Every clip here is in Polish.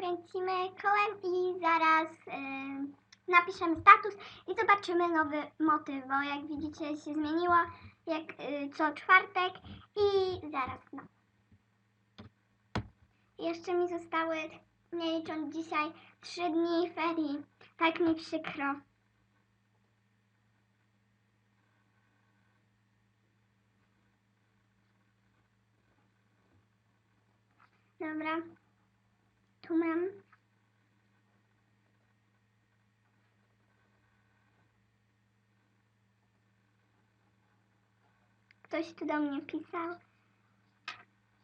pokręcimy kołem i zaraz ym, napiszemy status i zobaczymy nowy motyw, bo jak widzicie się zmieniło jak y, co czwartek i zaraz no. Jeszcze mi zostały, nie licząc dzisiaj, trzy dni ferii. Tak mi przykro. Dobra. Tu. Ktoś tu do mnie pisał.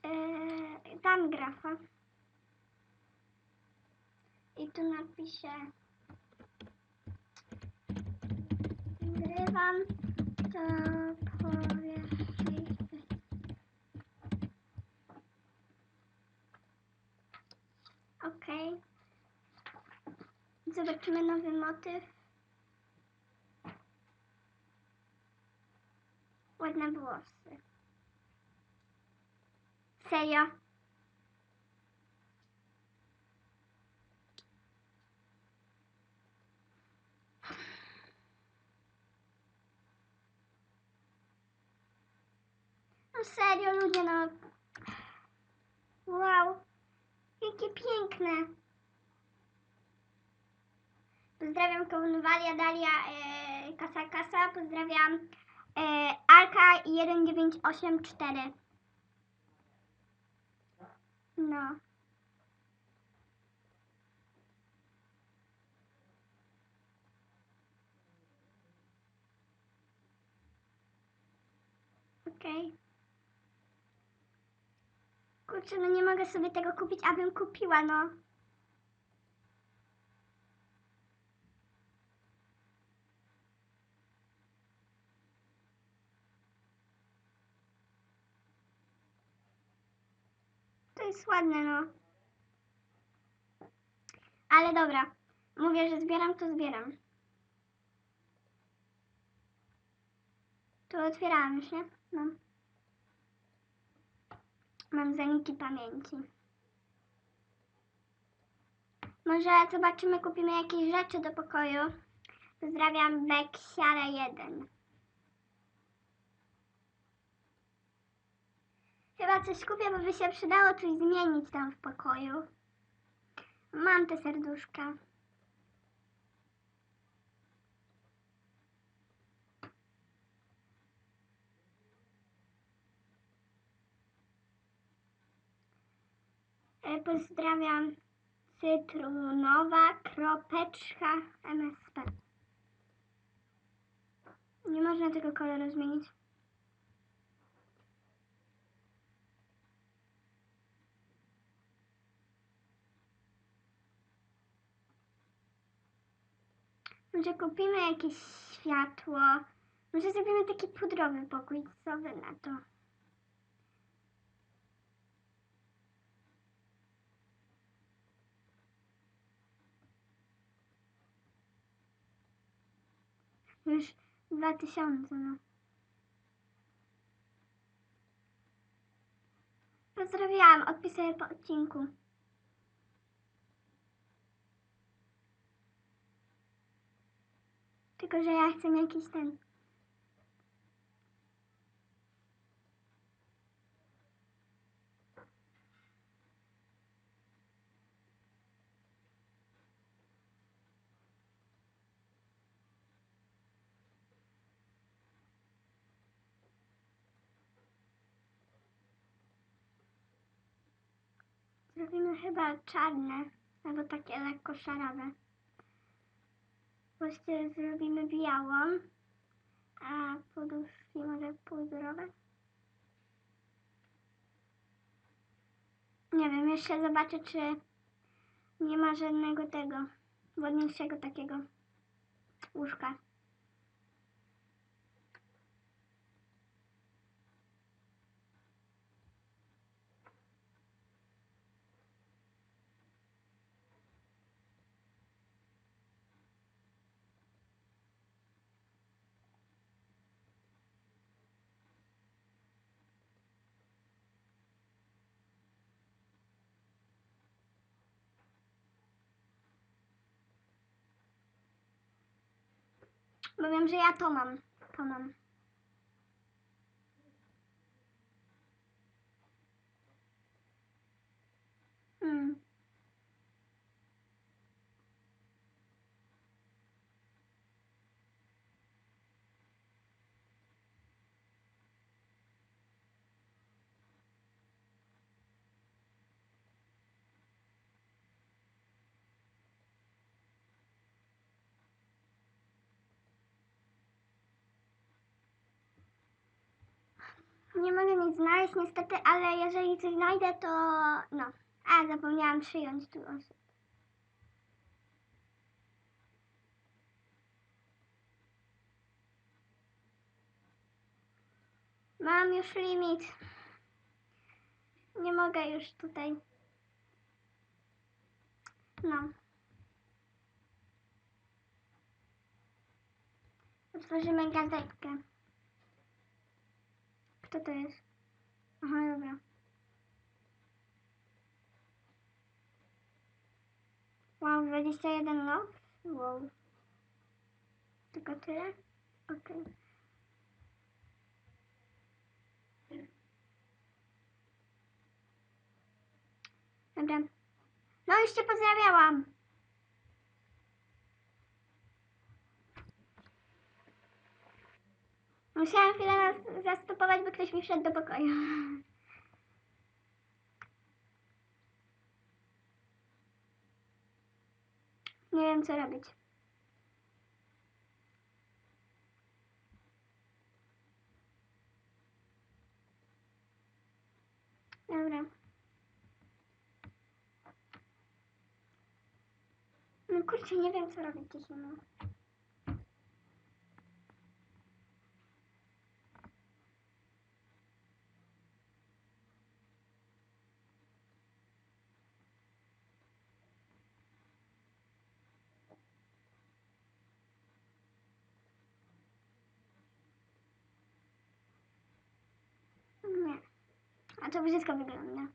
Yy, dam grafa. I tu napiszę. Grywam to powiesz. Okej. Zobaczymy nowy motyw. Ładne włosy. Serio? No serio, ludzie, no. Wow. Jakie piękne. Pozdrawiam Kołnowalia, Dalia, e, Kasa Kasa. Pozdrawiam e, Alka 1984. No. Okej. Kurczę, no nie mogę sobie tego kupić, abym kupiła, no. To jest ładne, no. Ale dobra. Mówię, że zbieram, to zbieram. Tu otwierałam już, nie? No. Mam zaniki pamięci. Może zobaczymy, kupimy jakieś rzeczy do pokoju. Pozdrawiam Beksiara 1. Chyba coś kupię, bo by się przydało coś zmienić tam w pokoju. Mam te serduszka. Pozdrawiam cytrunowa kropeczka MSP. Nie można tego koloru zmienić. Może kupimy jakieś światło. Może zrobimy taki pudrowy pokój. Co wy na to? Już dwa tysiące, no. Pozdrawiałam, odpisuję po odcinku. Tylko, że ja chcę jakiś ten. Zrobimy chyba czarne, albo takie lekko szarawe. Właściwie zrobimy białą, a poduszki może pudrowe. Nie wiem, jeszcze zobaczę, czy nie ma żadnego tego ładniejszego takiego łóżka. Bo wiem, że ja to mam. To mam. Nie mogę nic znaleźć niestety, ale jeżeli coś znajdę, to no. A, zapomniałam przyjąć tu osób. Mam już limit. Nie mogę już tutaj. No. Otworzymy gazetkę. Kto to jest? Aha, dobra. Wow, 21 love? Wow. Tylko tyle? Okej. Dobra. No już cię pozdrawiałam. Musiałam chwilę zastopować, bo ktoś mi wszedł do pokoju. Nie wiem co robić. Dobra. No kurczę, nie wiem co robić dzisiaj. No. Nie. A to brzydko wygląda.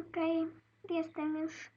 Okej, jestem już.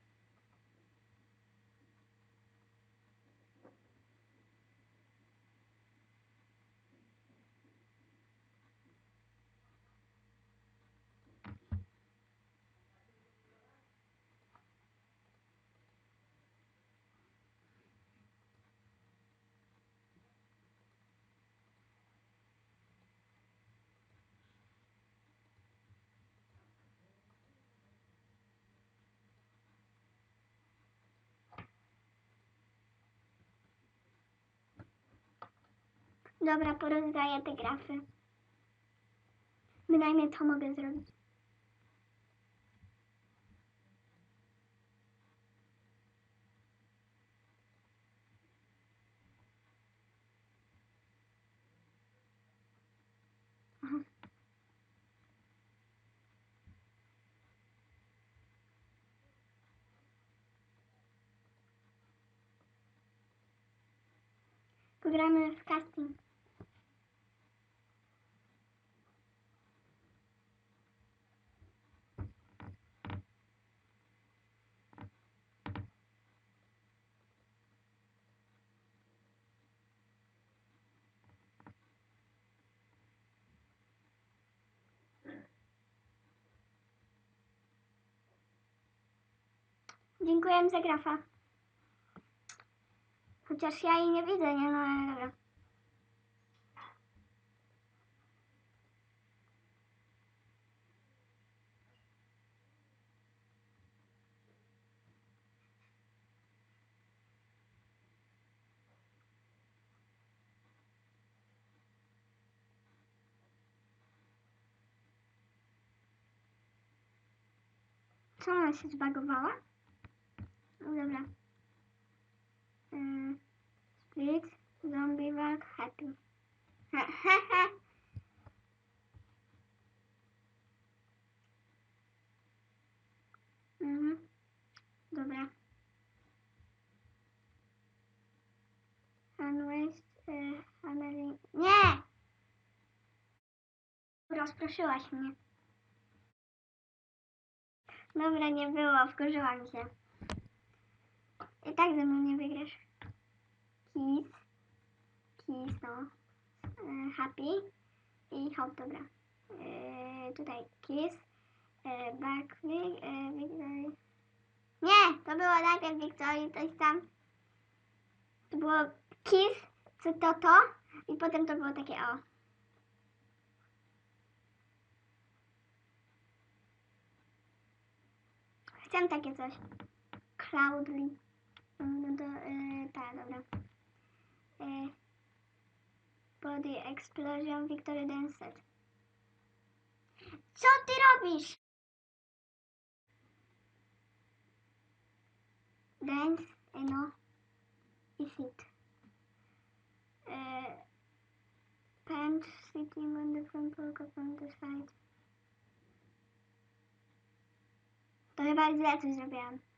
Dobra, porozdaję te grafy. Bynajmniej to mogę zrobić. Aha. Pogramy w casting. Dziękuję za grafa. Chociaż ja jej nie widzę, nie? No ale dobra. Co ona się zbagowała? No dobra. Yy, split, tak happy. mhm. Dobra. Unwaste, y, Amelie... Nie! Rozproszyłaś mnie. Dobra, nie było, wkurzyłam się. I tak ze mną nie wygrasz. Kiss. Kiss, no. E, happy. I hop, dobra. E, tutaj kiss. E, backflip. Victory. Nie, to było najpierw Victory, coś tam. To było kiss, co to to. I potem to było takie o. Chcę takie coś. Cloudly. No to, yy, tak, dobra. Yy, body Explosion Victory Dance Set. Co ty robisz? Dance, yy, no. I sit. Yy, Pant sitting on the front polka from the side. To chyba źle coś zrobiłam.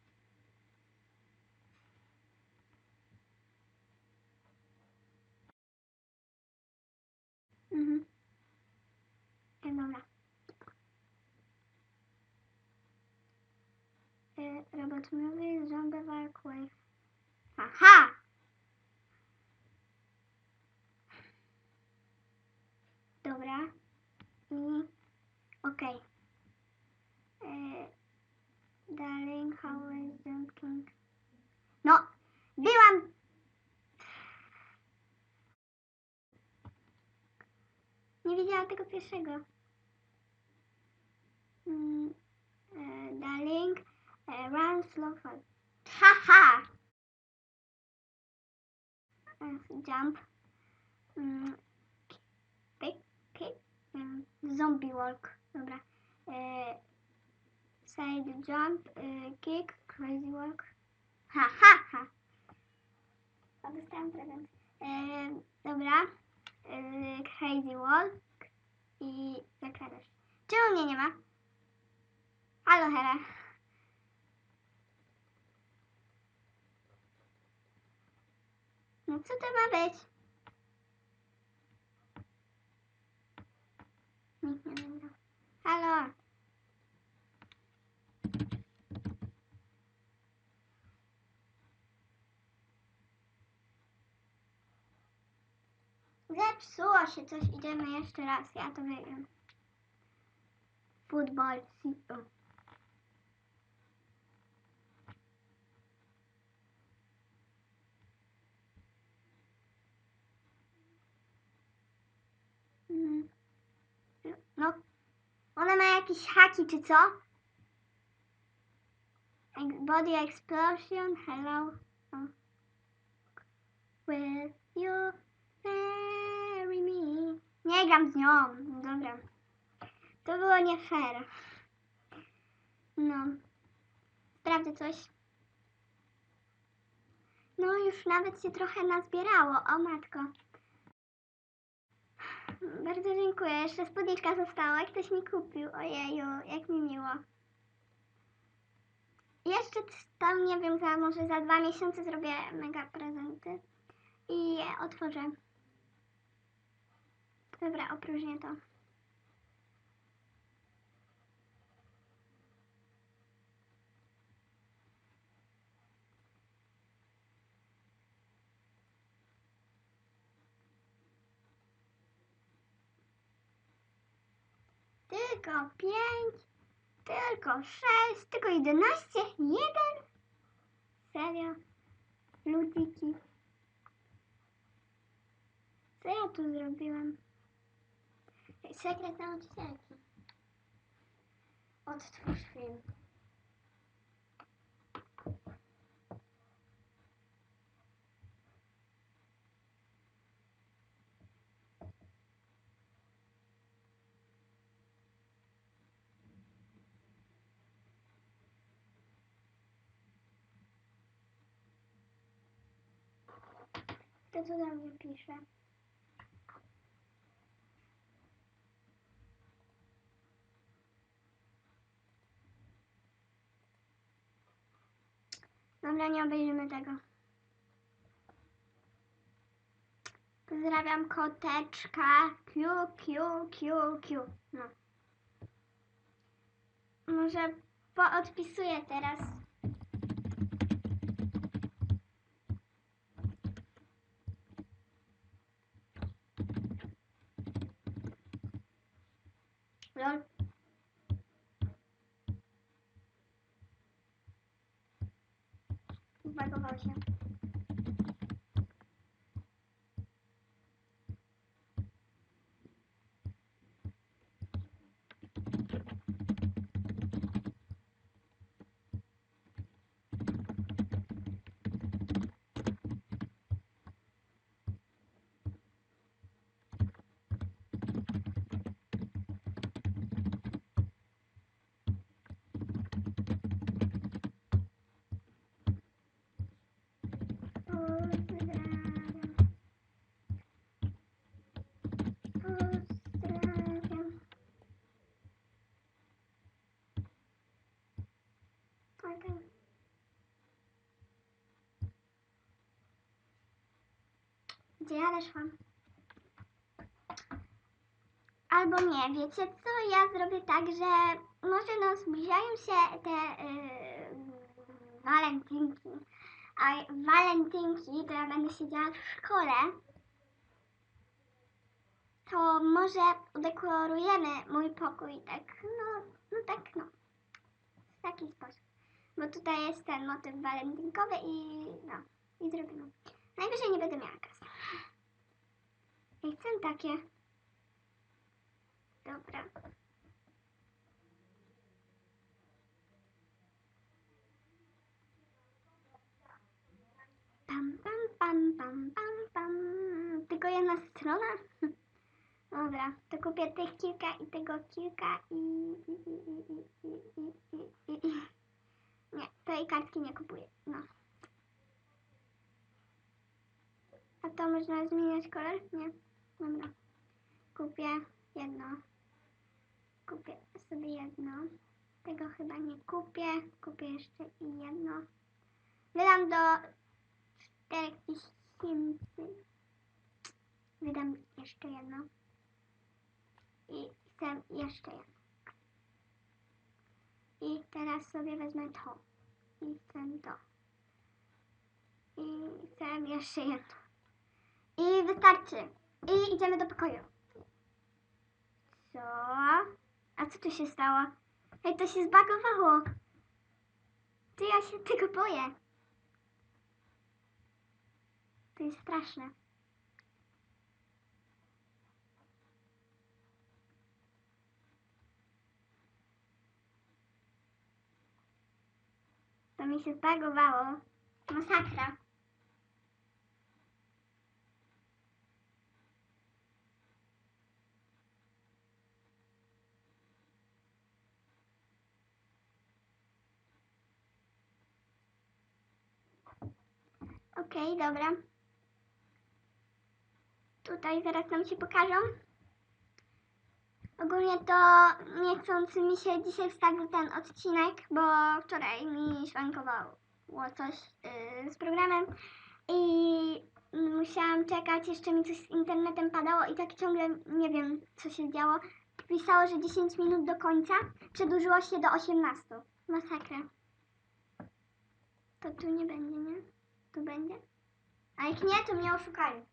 Mhm. E, dobra. E, robot mówi, zombie walk wave. Aha! Dobra. I okej. E, Darling, how is? No, byłam. Nie widziałam tego pierwszego. Mm, e, darling, e, run slow. Haha! E, jump. Mm, kick. Mm, zombie walk. Dobra. Side jump, kick, crazy walk. Ha, ha, ha. Dostałam prezent. Dobra. Crazy walk i zakradasz. Czemu mnie nie ma? Halo, Hera. No co to ma być? Nikt nie będzie. Halo. Się coś, idziemy jeszcze raz, ja to wygram. Futbol, o. Mm. No, ona ma jakieś haki czy co? Body explosion, hello. O. Will you? Nie gram z nią. Dobra. To było nie fair. No. Sprawdzę coś. No już nawet się trochę nazbierało. O matko. Bardzo dziękuję. Jeszcze spódniczka została. Ktoś mi kupił. Ojeju, jak mi miło. Jeszcze tam, nie wiem, za może za dwa miesiące zrobię mega prezenty. I je otworzę. Dobra, opróżnię to. Tylko pięć, tylko sześć, tylko jedenaście, jeden. Serio? Ludziki. Co ja tu zrobiłam? Sekret nauczycielki. Odtwórz film. To co do mnie pisze? Dobra, nie obejrzymy tego. Pozdrawiam koteczka. Kiu, kiu, kiu, kiu. No. Może poodpisuję teraz. Thank you. Gdzie ja weszłam? Albo nie, wiecie co? Ja zrobię tak, że może no zbliżają się te yy, walentynki. A walentynki to ja będę siedziała w szkole. To może udekorujemy mój pokój tak, no, no tak, no. W taki sposób. Bo tutaj jest ten motyw walentynkowy i no, i zrobimy. Najwyżej nie będę miała kasy. Ja chcę takie. Dobra. Pam, pam, pam, pam, pam, pam. Tylko jedna strona? Dobra, to kupię tych kilka i tego kilka i, i, i. Nie, tej kartki nie kupuję, no. A to można zmieniać kolor? Nie. Dobra. Kupię jedno. Kupię sobie jedno. Tego chyba nie kupię. Kupię jeszcze jedno. Wydam do 4000. Wydam jeszcze jedno. I chcę jeszcze jedno. I teraz sobie wezmę to. I chcę to. I chcę jeszcze jedno. I wystarczy. I idziemy do pokoju. Co? A co tu się stało? Hej, to się zbagowało. Ty, ja się tego boję. To jest straszne. To mi się zbagowało. Masakra. Okej, dobra. Tutaj zaraz nam się pokażą. Ogólnie to niechcący mi się dzisiaj wstawił ten odcinek, bo wczoraj mi szwankowało coś yy, z programem i musiałam czekać, jeszcze mi coś z internetem padało i tak ciągle nie wiem co się działo. Pisało, że 10 minut do końca, przedłużyło się do 18. Masakra. To tu nie będzie, nie? Tu będzie? A jak nie, to mnie oszukają.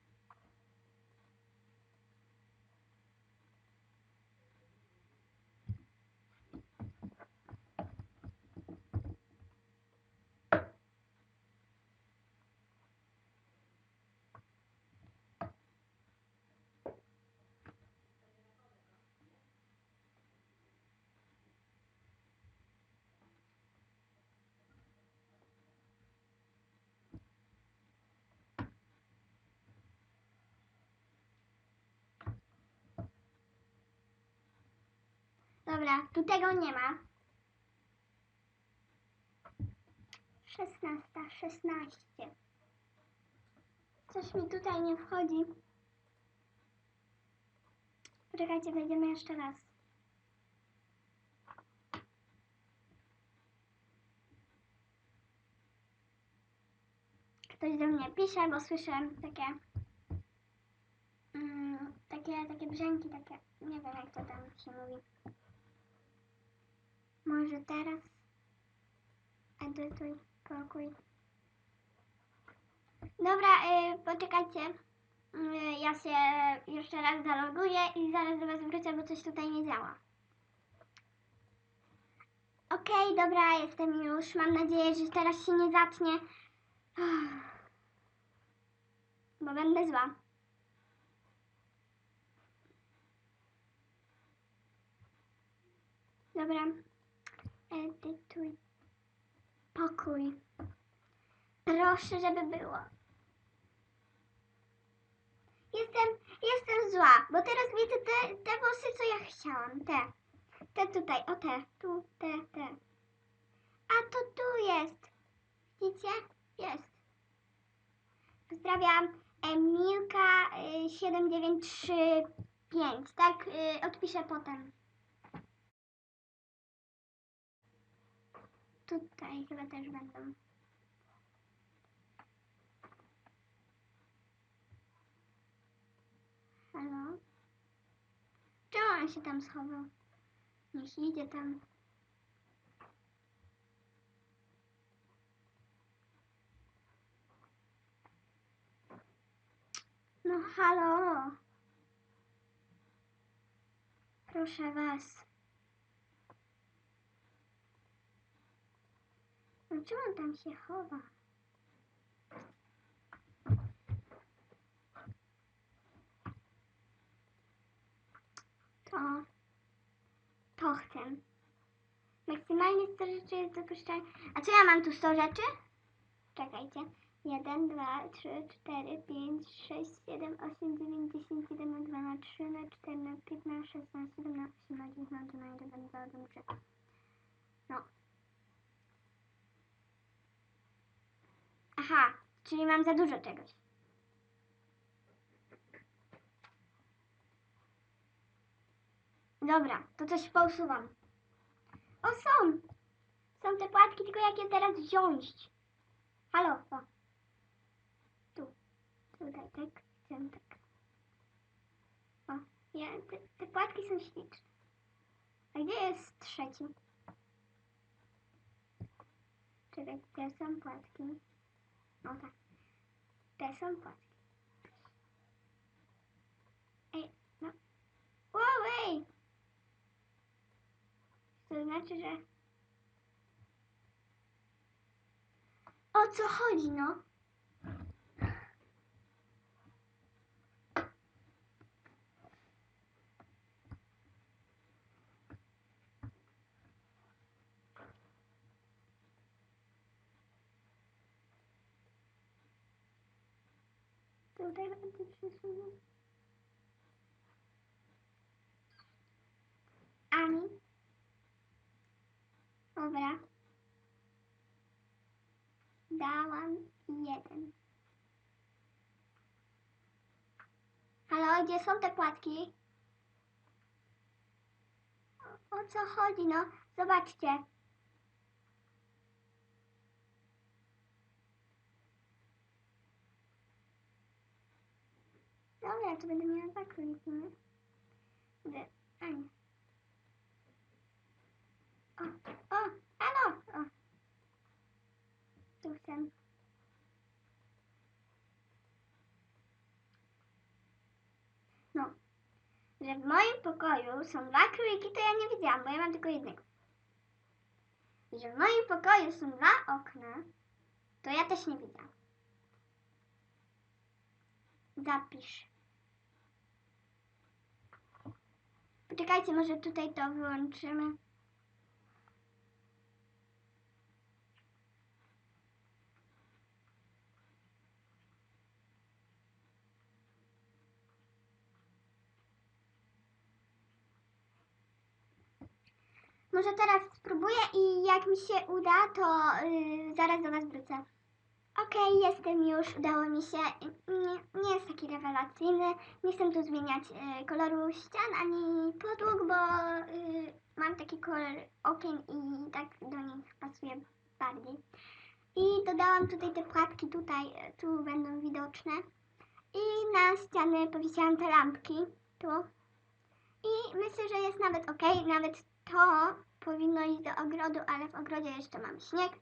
Dobra, tu tego nie ma. 16, 16. Coś mi tutaj nie wchodzi. Poczekajcie, wejdziemy jeszcze raz. ktoś do mnie pisze, bo słyszę takie, mm, takie, takie brzęki, takie, nie wiem jak to tam się mówi. Może teraz edytuj pokój. Dobra, y, poczekajcie. Y, ja się jeszcze raz zaloguję i zaraz do Was wrócę, bo coś tutaj nie działa. Okej, dobra, jestem już. Mam nadzieję, że teraz się nie zatnie. Bo będę zła. Dobra. Edytuj. Pokój. Proszę, żeby było. Jestem, jestem zła, bo teraz widzę te, te włosy, co ja chciałam. Te. Te tutaj, o te. Tu, te, te. A to tu jest. Widzicie? Jest. Pozdrawiam. Emilka y, 7935. Tak, y, odpiszę potem. Tutaj chyba też będą. Halo? Czemu on się tam schował? Niech idzie tam. No halo. Proszę was. Czemu on tam się chowa? To. To chcę. Maksymalnie 100 rzeczy jest dopuszczalne. A co ja mam tu 100 rzeczy? Czekajcie. 1, 2, 3, 4, 5, 6, 7, 8, 9, 10, 11, 12, 13, 14, 15, 16, 17, 18, 19, 20, 21, 22, 23. No. Aha, czyli mam za dużo czegoś. Dobra, to coś pousuwam. O, są! Są te płatki, tylko jak je teraz wziąć? Halo, o. Tu. Tutaj, tak. Chcę tak. O, ja, te, te płatki są śliczne. A gdzie jest trzeci? Czekaj, te są płatki. O tak. Te są płatki. Ej, no. Wow! To znaczy, że... O co chodzi, no? Tutaj będę przesunął. Ani. Dobra. Dałam jeden. Halo, gdzie są te płatki? O co chodzi, no? Zobaczcie. Dobra, to będę miała nie? Gdzie? A nie. O, o, halo! O. Tu chcę. No, że w moim pokoju są dwa króliki, to ja nie widziałam, bo ja mam tylko jednego. Że w moim pokoju są dwa okna, to ja też nie widziałam. Zapisz. Poczekajcie, może tutaj to wyłączymy. Może teraz spróbuję i jak mi się uda, to yy, zaraz do Was wrócę. Okej, jestem już, udało mi się. Nie, nie jest taki rewelacyjny. Nie chcę tu zmieniać y, koloru ścian ani podłóg, bo y, mam taki kolor okien i tak do nich pasuje bardziej. I dodałam tutaj te płatki, tutaj, e, tu będą widoczne. I na ściany powiesiłam te lampki, tu. I myślę, że jest nawet ok. Nawet to powinno iść do ogrodu, ale w ogrodzie jeszcze mam śnieg.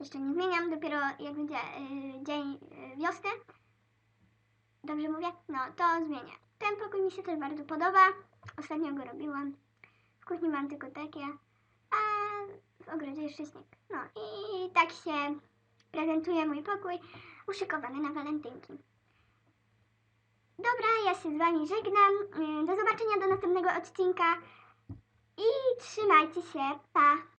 Jeszcze nie zmieniam, dopiero jak będzie y, dzień y, wiosny. Dobrze mówię? No, to zmienię. Ten pokój mi się też bardzo podoba. Ostatnio go robiłam. W kuchni mam tylko takie, a w ogrodzie jeszcze śnieg. No i tak się prezentuje mój pokój uszykowany na walentynki. Dobra, ja się z Wami żegnam. Y, Do zobaczenia do następnego odcinka i trzymajcie się. Pa!